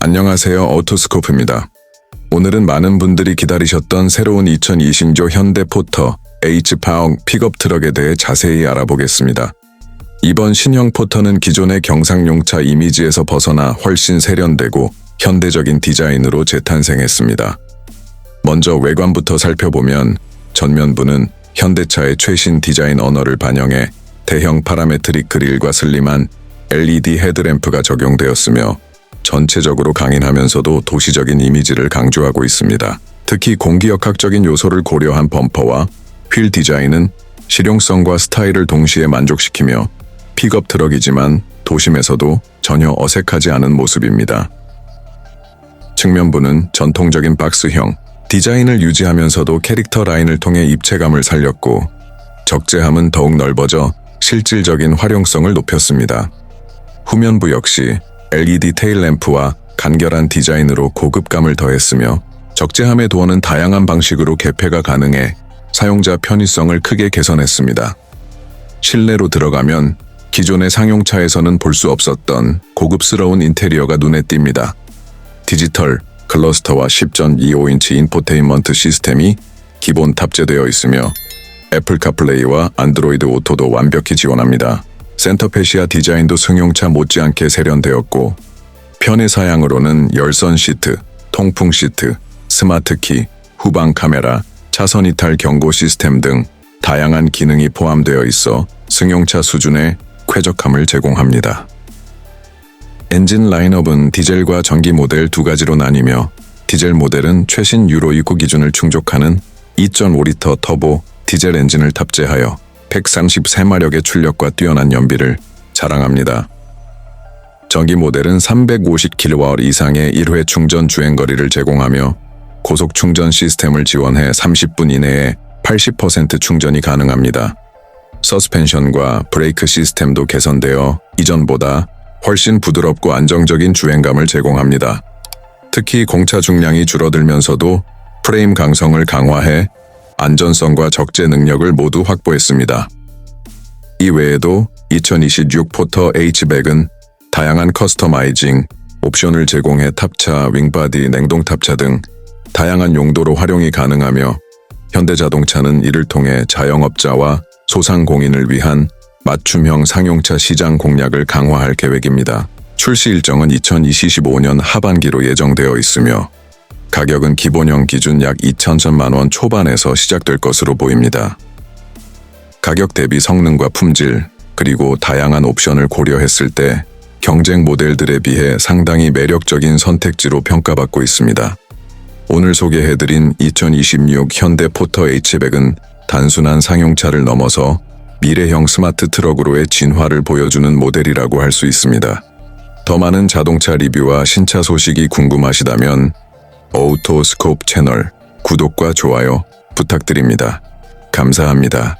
안녕하세요. 오토스코프입니다. 오늘은 많은 분들이 기다리셨던 새로운 2020조 현대 포터 H파워 픽업 트럭에 대해 자세히 알아보겠습니다. 이번 신형 포터는 기존의 경상용차 이미지에서 벗어나 훨씬 세련되고 현대적인 디자인으로 재탄생했습니다. 먼저 외관부터 살펴보면 전면부는 현대차의 최신 디자인 언어를 반영해 대형 파라메트릭 그릴과 슬림한 LED 헤드램프가 적용되었으며 전체적으로 강인하면서도 도시적인 이미지를 강조하고 있습니다. 특히 공기역학적인 요소를 고려한 범퍼와 휠 디자인은 실용성과 스타일을 동시에 만족시키며 픽업 트럭이지만 도심에서도 전혀 어색하지 않은 모습입니다. 측면부는 전통적인 박스형 디자인을 유지하면서도 캐릭터 라인을 통해 입체감을 살렸고 적재함은 더욱 넓어져 실질적인 활용성을 높였습니다. 후면부 역시 LED 테일 램프와 간결한 디자인으로 고급감을 더했으며 적재함의 도어는 다양한 방식으로 개폐가 가능해 사용자 편의성을 크게 개선했습니다. 실내로 들어가면 기존의 상용차에서는 볼 수 없었던 고급스러운 인테리어가 눈에 띕니다. 디지털 클러스터와 10.25인치 인포테인먼트 시스템이 기본 탑재되어 있으며 애플 카플레이와 안드로이드 오토도 완벽히 지원합니다. 센터페시아 디자인도 승용차 못지않게 세련되었고 편의 사양으로는 열선 시트, 통풍 시트, 스마트 키, 후방 카메라, 차선 이탈 경고 시스템 등 다양한 기능이 포함되어 있어 승용차 수준의 쾌적함을 제공합니다. 엔진 라인업은 디젤과 전기 모델 두 가지로 나뉘며 디젤 모델은 최신 유로 6 기준을 충족하는 2.5리터 터보 디젤 엔진을 탑재하여 133마력의 출력과 뛰어난 연비를 자랑합니다. 전기 모델은 350kW 이상의 1회 충전 주행 거리를 제공하며 고속 충전 시스템을 지원해 30분 이내에 80% 충전이 가능합니다. 서스펜션과 브레이크 시스템도 개선되어 이전보다 훨씬 부드럽고 안정적인 주행감을 제공합니다. 특히 공차 중량이 줄어들면서도 프레임 강성을 강화해 안전성과 적재 능력을 모두 확보했습니다. 이 외에도 2026 포터 H백은 다양한 커스터마이징, 옵션을 제공해 탑차, 윙바디, 냉동 탑차 등 다양한 용도로 활용이 가능하며 현대자동차는 이를 통해 자영업자와 소상공인을 위한 맞춤형 상용차 시장 공략을 강화할 계획입니다. 출시 일정은 2025년 하반기로 예정되어 있으며 가격은 기본형 기준 약 2천천만 원 초반에서 시작될 것으로 보입니다. 가격 대비 성능과 품질, 그리고 다양한 옵션을 고려했을 때 경쟁 모델들에 비해 상당히 매력적인 선택지로 평가받고 있습니다. 오늘 소개해드린 2026 현대 포터 H백은 단순한 상용차를 넘어서 미래형 스마트 트럭으로의 진화를 보여주는 모델이라고 할 수 있습니다. 더 많은 자동차 리뷰와 신차 소식이 궁금하시다면 오토스코프 채널 구독과 좋아요 부탁드립니다. 감사합니다.